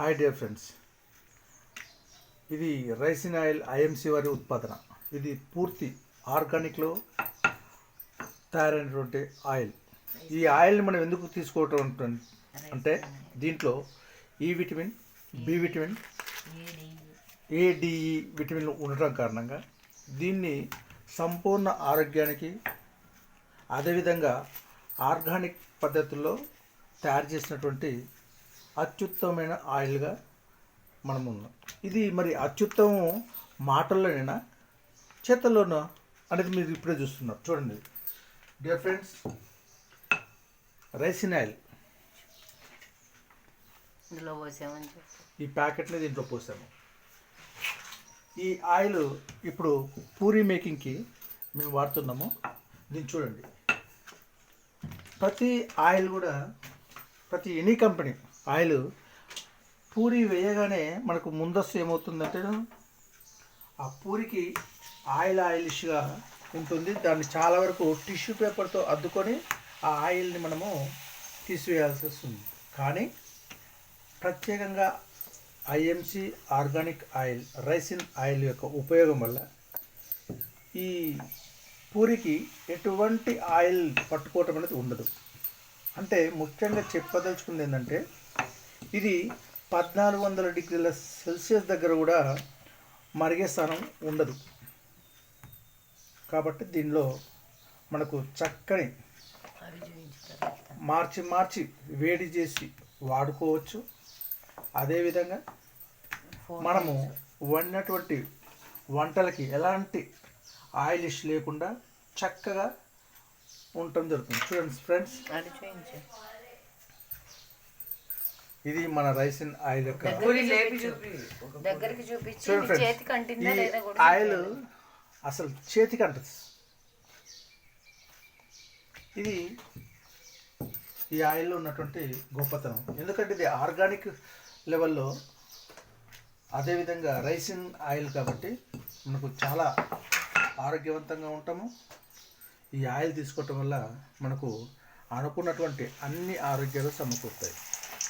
Hi dear friends. ఇది raisin oil IMC వారి ఉత్పాదన. ఇది పూర్తి ఆర్గానిక్లో తయారైనటువంటి ఆయిల్. ఈ ఆయిల్ని మనం ఎందుకు తీసుకోవటం అంటే దీంట్లో ఈ విటమిన్ బి విటమిన్ ఏడిఈ విటమిన్లు ఉండటం కారణంగా దీన్ని సంపూర్ణ ఆరోగ్యానికి అదేవిధంగా ఆర్గానిక్ పద్ధతుల్లో తయారు చేసినటువంటి అత్యుత్తమమైన ఆయిల్గా మనం ఉన్నాం ఇది మరి అత్యుత్తమం మాటల్లోనేనా చేతల్లోనా? అనేది మీరు ఇప్పుడే చూస్తున్నారు. చూడండి. Dear friends raisin oil. ఇందులో పోసామని ఈ ప్యాకెట్ని దీంట్లో పోసాము. ఈ ఆయిల్ ఇప్పుడు పూరి మేకింగ్కి మేము వాడుతున్నాము. దీన్ని చూడండి. ప్రతి ఆయిల్ కూడా ప్రతి ఎనీ కంపెనీ ఆయిల్ పూరి వేయగానే మనకు ముందస్తు ఏమవుతుందంటే ఆ పూరికి ఆయిల్ ఆయిలిష్గా ఉంటుంది. దాన్ని చాలా వరకు టిష్యూ పేపర్తో అద్దుకొని ఆ ఆయిల్ని మనము తీసివేయాల్సి వస్తుంది. కానీ ప్రత్యేకంగా IMC organic oil raisin oil యొక్క ఉపయోగం వల్ల ఈ పూరికి ఎటువంటి ఆయిల్ పట్టుకోవటం అనేది ఉండదు. అంటే ముఖ్యంగా చెప్పదలుచుకుంది ఏంటంటే ఇది పద్నాలుగు వందల డిగ్రీల సెల్సియస్ దగ్గర కూడా మరిగే స్థానం ఉండదు. కాబట్టి దీనిలో మనకు చక్కని మార్చి మార్చి వేడి చేసి వాడుకోవచ్చు. అదేవిధంగా మనము వండినటువంటి వంటలకి ఎలాంటి ఆయిలిష్ లేకుండా చక్కగా ఉండటం జరుగుతుంది. చూడండి ఫ్రెండ్స్. ఇది మన రైసిన్ ఆయిల్ యొక్క దగ్గరికి చూపించు. చేతికి అంటిందా లేదా ఆయిల్ అసలు చేతికి అంటది. ఇది ఈ ఆయిల్లో ఉన్నటువంటి గొప్పతనం. ఎందుకంటే ఇది ఆర్గానిక్ లెవెల్లో అదేవిధంగా రైసిన్ ఆయిల్ కాబట్టి మనకు చాలా ఆరోగ్యవంతంగా ఉంటాము. ఈ ఆయిల్ తీసుకోవటం వల్ల మనకు అనుకున్నటువంటి అన్ని ఆరోగ్యాలు సమకూరుతాయి.